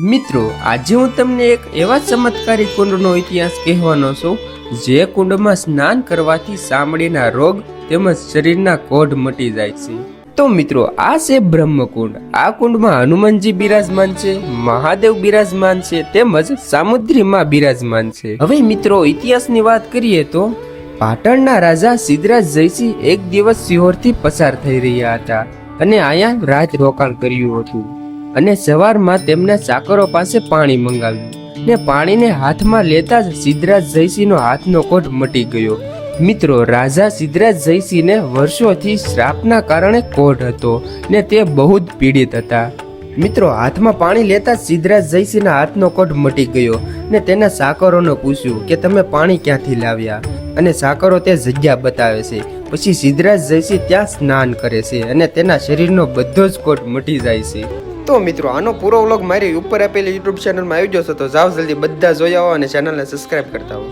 મિત્રો, આજે હું તમને એક એવા ચમત્કારી કુંડનો ઇતિહાસ કહેવાનો છું, જે કુંડમાં સ્નાન કરવાથી ચામડીના રોગ તેમજ શરીરના કોઢ મટી જાય છે. તો મિત્રો, આ છે બ્રહ્મકુંડ. આ કુંડમાં હનુમાનજી બિરાજમાન છે, મહાદેવ બિરાજમાન છે, તેમજ સામુદ્રીમાં બિરાજમાન છે. હવે મિત્રો, ઇતિહાસની વાત કરીએ તો, પાટણના રાજા સિદ્ધરાજ જયસિંહ એક દિવસ સિહોરથી પસાર થઈ રહ્યા હતા અને અહીંયા રાજ રોકાણ કર્યું હતું. અને સવારમાં તેમના ચાકરો પાસે પાણી મંગાવ્યું ને પાણીને હાથમાં લેતા જ સિદ્ધરાજ જયસિંહનો હાથનો કોટ મટી ગયો. મિત્રો, રાજા સિદ્ધરાજ જયસિંહને વર્ષોથી શ્રાપના કારણે કોઢ હતો ને તે બહુ જ પીડિત હતા. મિત્રો, હાથમાં પાણી લેતા સિદ્ધરાજ જયસિંહના હાથનો કોટ મટી ગયો ને તેના સાકરોને પૂછ્યું કે તમે પાણી ક્યાંથી લાવ્યા? અને સાકરો તે જગ્યા બતાવે છે. પછી સિદ્ધરાજ જયસિંહ ત્યાં સ્નાન કરે છે અને તેના શરીરનો બધો જ કોટ મટી જાય છે. તો મિત્રો, આનો પૂરો વ્લોગ મારી ઉપર આપેલી યુટ્યુબ ચેનલમાં આવી જશો તો જાઓ જલ્દી બધા જોયા હોય અને ચેનલને સબસ્ક્રાઇબ કરતા હો